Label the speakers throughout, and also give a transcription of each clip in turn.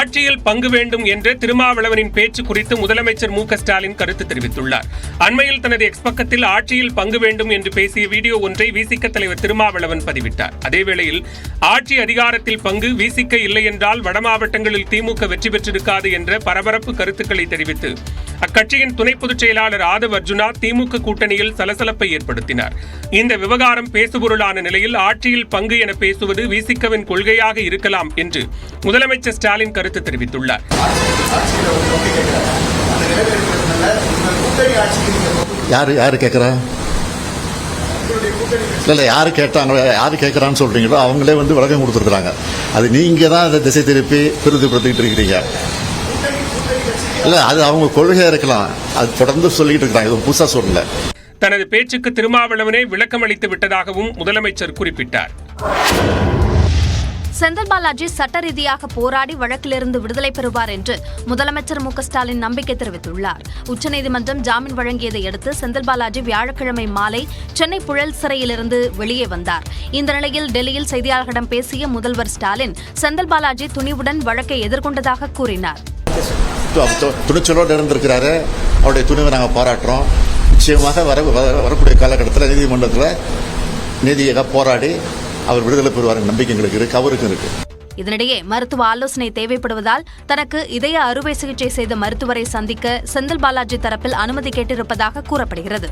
Speaker 1: ஆட்சியில் பங்கு வேண்டும் என்று திருமாவளவனின் பேச்சு குறித்து முதலமைச்சர் மு ஸ்டாலின் கருத்து தெரிவித்துள்ளார். அண்மையில் தனது எக்ஸ் பக்கத்தில் ஆட்சியில் பங்கு வேண்டும் என்று பேசிய வீடியோ ஒன்றை விசிக தலைவர் திருமாவளவன் பதிவிட்டார். அதேவேளையில் ஆட்சி அதிகாரத்தில் பங்கு விசிக இல்லை என்றால் வட மாவட்டங்களில் திமுக வெற்றி பெற்றிருக்காது என்ற பரபரப்பு கருத்துக்களை தெரிவித்து அக்கட்சியின் துணை பொதுச் செயலாளர் ஆதவ் அர்ஜுனா திமுக கூட்டணியில் சலசலப்பை ஏற்படுத்தினார். இந்த விவகாரம் பேசுபொருளான நிலையில் ஆட்சியில் பங்கு என பேசுவது விசிகவின் கொள்கையாக இருக்கலாம் என்று முதலமைச்சர் ஸ்டாலின் கருத்து தெரிவித்துள்ளார்.
Speaker 2: யார் யார் கேட்குறா இல்லை யார் கேட்டாங்க யார் கேட்குறான்னு சொல்கிறீங்களோ அவங்களே வந்து விளக்கம் கொடுத்துருக்குறாங்க. அது நீங்கள் தான் அதை திசை திருப்பி பெரிதுபடுத்திக்கிட்டு இருக்கிறீங்க. இல்லை அது அவங்க கொள்கையாக இருக்கலாம். அது தொடர்ந்து சொல்லிக்கிட்டு இருக்கிறாங்க. இது புதுசாக சொல்லலை.
Speaker 1: தனது பேச்சுக்கு திருமாவளவனே விளக்கம் அளித்து விட்டதாகவும் முதலமைச்சர் குறிப்பிட்டார்.
Speaker 3: செந்தில் பாலாஜி சட்ட ரீதியாக போராடி வழக்கிலிருந்து விடுதலை பெறுவார் என்று முதலமைச்சர் மு ஸ்டாலின் நம்பிக்கை தெரிவித்துள்ளார். உச்சநீதிமன்றம் ஜாமீன் வழங்கியதை அடுத்து செந்தில் பாலாஜி வியாழக்கிழமை மாலை சென்னை புழல் சிறையிலிருந்து வெளியே வந்தார். இந்த நிலையில் டெல்லியில் செய்தியாளர்களிடம் பேசிய முதல்வர் ஸ்டாலின் செந்தில் பாலாஜி துணிவுடன் வழக்கை எதிர்கொண்டதாக கூறினார்.
Speaker 2: துணிச்சலோடு இருந்திருக்கிறாரு. அவருடைய துணிவை நாங்கள் பாராட்டுறோம். நிச்சயமாக வர- வரக்கூடிய காலகட்டத்தில் நீதிமன்றத்தில் நீதியாக போராடி அவர் விடுதலை பெறுவார் நம்பிக்கை எங்களுக்கு இருக்கு அவருக்கும் இருக்கு.
Speaker 3: இதனிடையே மருத்துவ ஆலோசனை தேவைப்படுவதால் தனக்கு இதய அறுவை சிகிச்சை செய்த மருத்துவரை சந்திக்க செந்தில் பாலாஜி தரப்பில் அனுமதி கேட்டிருப்பதாக கூறப்படுகிறது.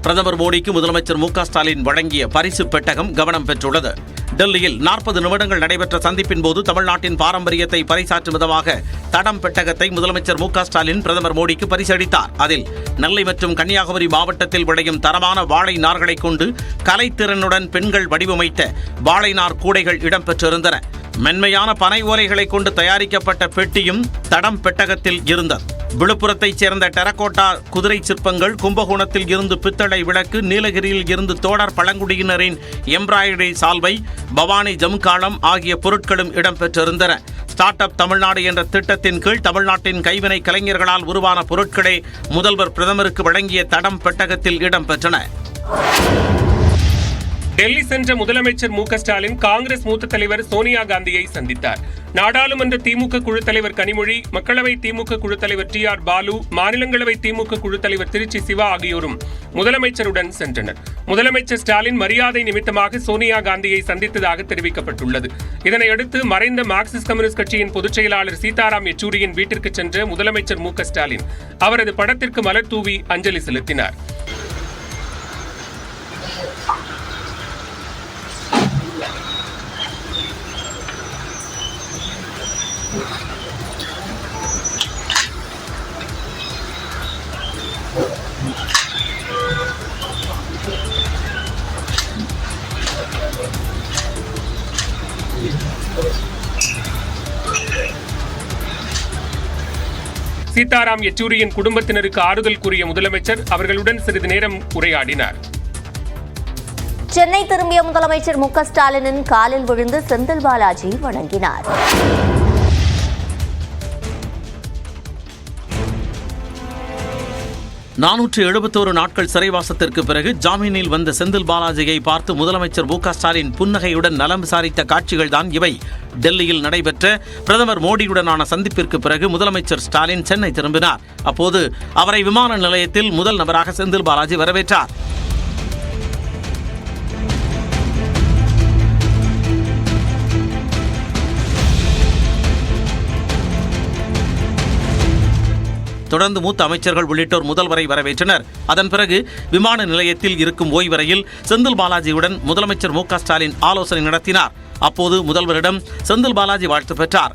Speaker 4: பிரதமர் மோடிக்கு முதலமைச்சர் மு க ஸ்டாலின் வழங்கிய பரிசு பெட்டகம் கவனம் பெற்றுள்ளது. டெல்லியில் நாற்பது நிமிடங்கள் நடைபெற்ற சந்திப்பின் போது தமிழ்நாட்டின் பாரம்பரியத்தை பறைசாற்றும் விதமாக தடம் பெட்டகத்தை முதலமைச்சர் மு ஸ்டாலின் பிரதமர் மோடிக்கு பரிசளித்தார். அதில் நெல்லை மற்றும் கன்னியாகுமரி மாவட்டத்தில் விளையும் தரமான வாழை நார்களை கொண்டு கலைத்திறனுடன் பெண்கள் வடிவமைத்த வாழை நார் கூடைகள் இடம்பெற்றிருந்தன. மென்மையான பனை ஓலைகளை கொண்டு தயாரிக்கப்பட்ட பெட்டியும் தடம் பெட்டகத்தில் இருந்தது. விழுப்புரத்தைச் சேர்ந்த டெரகோட்டா குதிரை சிற்பங்கள் கும்பகோணத்தில் இருந்து பித்தளை விளக்கு நீலகிரியில் இருந்து தோடர் பழங்குடியினரின் எம்ப்ராய்டரி சால்வை பவானி ஜம்காலம் ஆகிய பொருட்களும் இடம்பெற்றிருந்தன. ஸ்டார்ட் அப் தமிழ்நாடு என்ற திட்டத்தின் கீழ் தமிழ்நாட்டின் கைவினை கலைஞர்களால் உருவான பொருட்களே முதல்வர் பிரதமருக்கு வழங்கிய தடம் பெட்டகத்தில் இடம்பெற்றன.
Speaker 1: டெல்லி சென்ற முதலமைச்சர் மு ஸ்டாலின் காங்கிரஸ் மூத்த தலைவர் சோனியா காந்தியை சந்தித்தார். நாடாளுமன்ற திமுக குழு தலைவர் கனிமொழி மக்களவை திமுக குழு தலைவர் டி ஆர் பாலு மாநிலங்களவை திமுக குழு தலைவர் திருச்சி சிவா ஆகியோரும் முதலமைச்சருடன் சென்றனர். முதலமைச்சர் ஸ்டாலின் மரியாதை நிமித்தமாக சோனியா காந்தியை சந்தித்ததாக தெரிவிக்கப்பட்டுள்ளது. இதனையடுத்து மறைந்த மார்க்சிஸ்ட் கம்யூனிஸ்ட் கட்சியின் பொதுச் செயலாளர் சீதாராம் யெச்சூரியின் வீட்டிற்கு சென்ற முதலமைச்சர் மு ஸ்டாலின் அவரது படத்திற்கு மலர் தூவி அஞ்சலி செலுத்தினார். சீதாராம் யெச்சூரியின் குடும்பத்தினருக்கு ஆறுதல் கூறிய முதலமைச்சர் அவர்களுடன் சிறிது நேரம் உரையாடினார்.
Speaker 5: சென்னை திரும்பிய முதலமைச்சர் மு க ஸ்டாலினின் காலில் விழுந்து செந்தில் பாலாஜி வணங்கினார்.
Speaker 4: நானூற்று எழுபத்தோரு நாட்கள் சிறைவாசத்திற்கு பிறகு ஜாமீனில் வந்த செந்தில் பாலாஜியை பார்த்து முதலமைச்சர் மு ஸ்டாலின் புன்னகையுடன் நலம் விசாரித்த காட்சிகள்தான் இவை. டெல்லியில் நடைபெற்ற பிரதமர் மோடியுடனான சந்திப்பிற்கு பிறகு முதலமைச்சர் ஸ்டாலின் சென்னை திரும்பினார். அப்போது அவரை விமான நிலையத்தில் முதல் நபராக செந்தில் பாலாஜி வரவேற்றார். தொடர்ந்து மூத்த அமைச்சர்கள் உள்ளிட்டோர் முதல்வரை வரவேற்றனர். அதன் பிறகு விமான நிலையத்தில் இருக்கும் ஓய்வறையில் செந்தில் பாலாஜியுடன் முதலமைச்சர் மு க ஸ்டாலின் ஆலோசனை நடத்தினார். அப்போது முதல்வரிடம் செந்தில் பாலாஜி வாழ்த்து பெற்றார்.